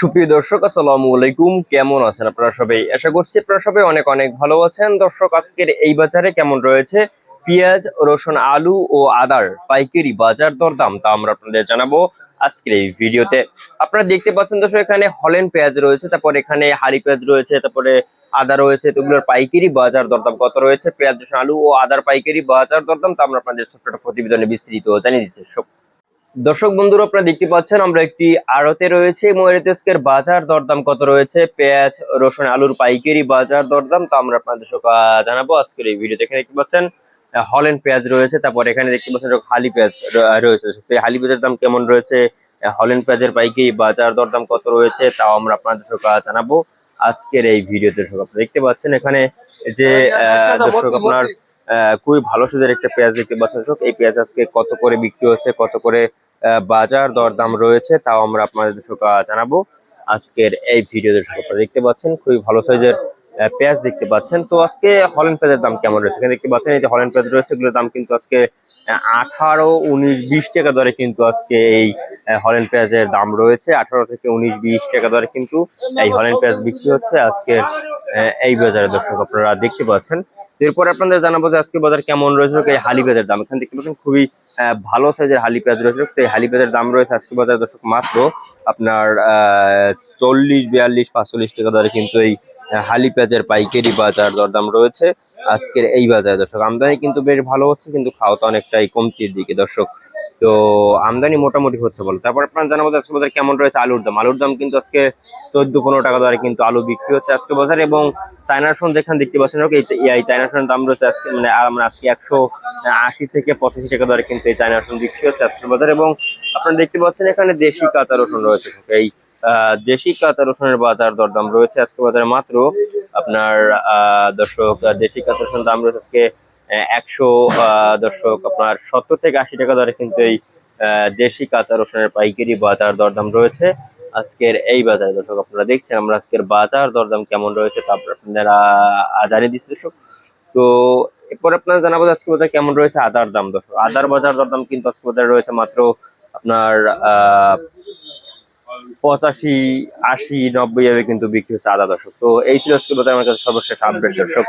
সুপ্রিয় দর্শক, আসসালামু আলাইকুম। কেমন আছেন আপনারা সবাই? আশা করছি আপনারা সবাই অনেক অনেক ভালো আছেন। দর্শক, আজকের এই বাজারে কেমন রয়েছে? পেঁয়াজ, রসুন, আলু ও আদার পাইকারি বাজার দরদাম, তা আমরা আপনাদের জানাব আজকের এই ভিডিওতে। আপনারা দেখতে পাচ্ছেন দর্শক, এখানে হলেন পেঁয়াজ রয়েছে, তারপর এখানে হাড়ি পেঁয়াজ রয়েছে, তারপরে আদা রয়েছে, এগুলোর পাইকারি বাজার দরদাম কত রয়েছে? পেঁয়াজ, রসুন, আলু ও আদার পাইকারি বাজার দরদাম, তা আমরা আপনাদের ছোট্ট প্রতিবেদনে বিস্তৃত জানিয়ে দিচ্ছি। দর্শক বন্ধুরা আপনারা দেখতে পাচ্ছেন আমরা একটি আড়তে রয়েছে। ময়ূরেতেস্কের বাজার দরদাম কত রয়েছে? পেঁয়াজ রসুন আলুর পাইকারি বাজার দরদাম তো আমরা আপনাদের জানাব। আজকের এই ভিডিওতে এখানে দেখতে পাচ্ছেন হল্যান্ড পেঁয়াজ রয়েছে তারপর এখানে দেখতে পাচ্ছেন হালি পেঁয়াজ রয়েছে। হালি পেঁয়াজের দাম কেমন রয়েছে? হল্যান্ড পেঁয়াজের পাইকারি বাজার দরদাম কত রয়েছে? তাও আমরা আপনাদের জানাব আজকের এই ভিডিওতে। দর্শক আপনারা দেখতে পাচ্ছেন এখানে যে আহ, দর্শক আপনার আহ, খুবই ভালো সাইজের একটা পেঁয়াজ দেখতে পাচ্ছেন। দর্শক এই পেঁয়াজ আজকে কত করে বিক্রি হচ্ছে? কত করে বাজার দরদাম রয়েছে, তাও আমরা আপনাদের জানাব। আজকের এই ভিডিও আপনারা দেখতে পাচ্ছেন, খুবই ভালো সাইজের পেঁয়াজ দেখতে পাচ্ছেন। তো আজকে হল্যান্ড পেঁয়াজের দাম কেমন রয়েছে? এখানে দেখতে পাচ্ছেন, এই যে হল্যান্ড পেঁয়াজ রয়েছে, এগুলোর দাম কিন্তু আজকে আঠারো, উনিশ, বিশ টাকা দরে কিন্তু আজকে এই হল্যান্ড পেঁয়াজের দাম রয়েছে। আঠারো থেকে উনিশ, বিশ টাকা দরে কিন্তু এই হল্যান্ড পেঁয়াজ বিক্রি হচ্ছে আজকে এই বাজারে দর্শক আপনারা দেখতে পাচ্ছেন। এরপর আপনাদের জানাব যে আজকে বাজার কেমন রয়েছে, এই হালি পেঁয়াজের দাম। এখানে দেখতে পাচ্ছেন, খুবই ভালো সাইজের হালি পেঁয়াজ রয়েছে। তো এই হালি পেঁয়াজের দাম রয়েছে আজকে বাজারে দর্শক মাত্র আপনার চল্লিশ, বিয়াল্লিশ, পাঁচচল্লিশ টাকা দরে কিন্তু এই হালি পেঁয়াজের পাইকারি বাজার দরদাম রয়েছে আজকের এই বাজারে। দর্শক, আমদানি কিন্তু বেশ ভালো হচ্ছে, কিন্তু খাওয়া তো অনেকটাই কমতির দিকে। দর্শক, তো আমদানি মোটামুটি হচ্ছে বলো। তারপর আপনার জানাব আজকে বাজার কেমন রয়েছে আলুর দাম। আলুর দাম কিন্তু আজকে চোদ্দ, পনেরো টাকা দরে কিন্তু আলু বিক্রি হচ্ছে আজকে বাজারে এবং চায়নার সোন যেখানে দেখতে পাচ্ছেন এই চায়নার সোনের দাম রয়েছে আজকে মানে আমরা আজকে একশো আশি থেকে পঁচাশি টাকা দরে কিন্তু এই চায়না রসুন বিক্রি হচ্ছে আজকের বাজারে এবং আপনারা দেখতে পাচ্ছেন এখানে দেশি কাঁচা রসুন রয়েছে। এই দেশি কাঁচা রসুনের বাজার দরদাম রয়েছে আজকে বাজারে মাত্র, আপনার দর্শক দেশি কাঁচা রসুন দাম রয়েছে আজকে একশো দর্শক, আপনার সত্তর থেকে আশি টাকা দরে কিন্তু এই দেশি কাঁচা রসুনের পাইকারি বাজার দরদাম রয়েছে আজকের এই বাজারে। দর্শক, আপনারা দেখছেন আমরা আজকের বাজার দরদাম কেমন রয়েছে তা আপনারা জানিয়ে দিচ্ছি দর্শক। তো এরপর আপনার জানাব আজকে বাজার কেমন রয়েছে আদার দাম, দর্শক। আদার বাজার দরদাম কিন্তু আজকে বাজারে রয়েছে মাত্র আপনার পঁচাশি, আশি, নব্বই কিন্তু বিক্রি হচ্ছে আদা, দর্শক। তো এই ছিল আজকে বাজার। আমার কাছে সর্বশেষ আপডেট, দর্শক।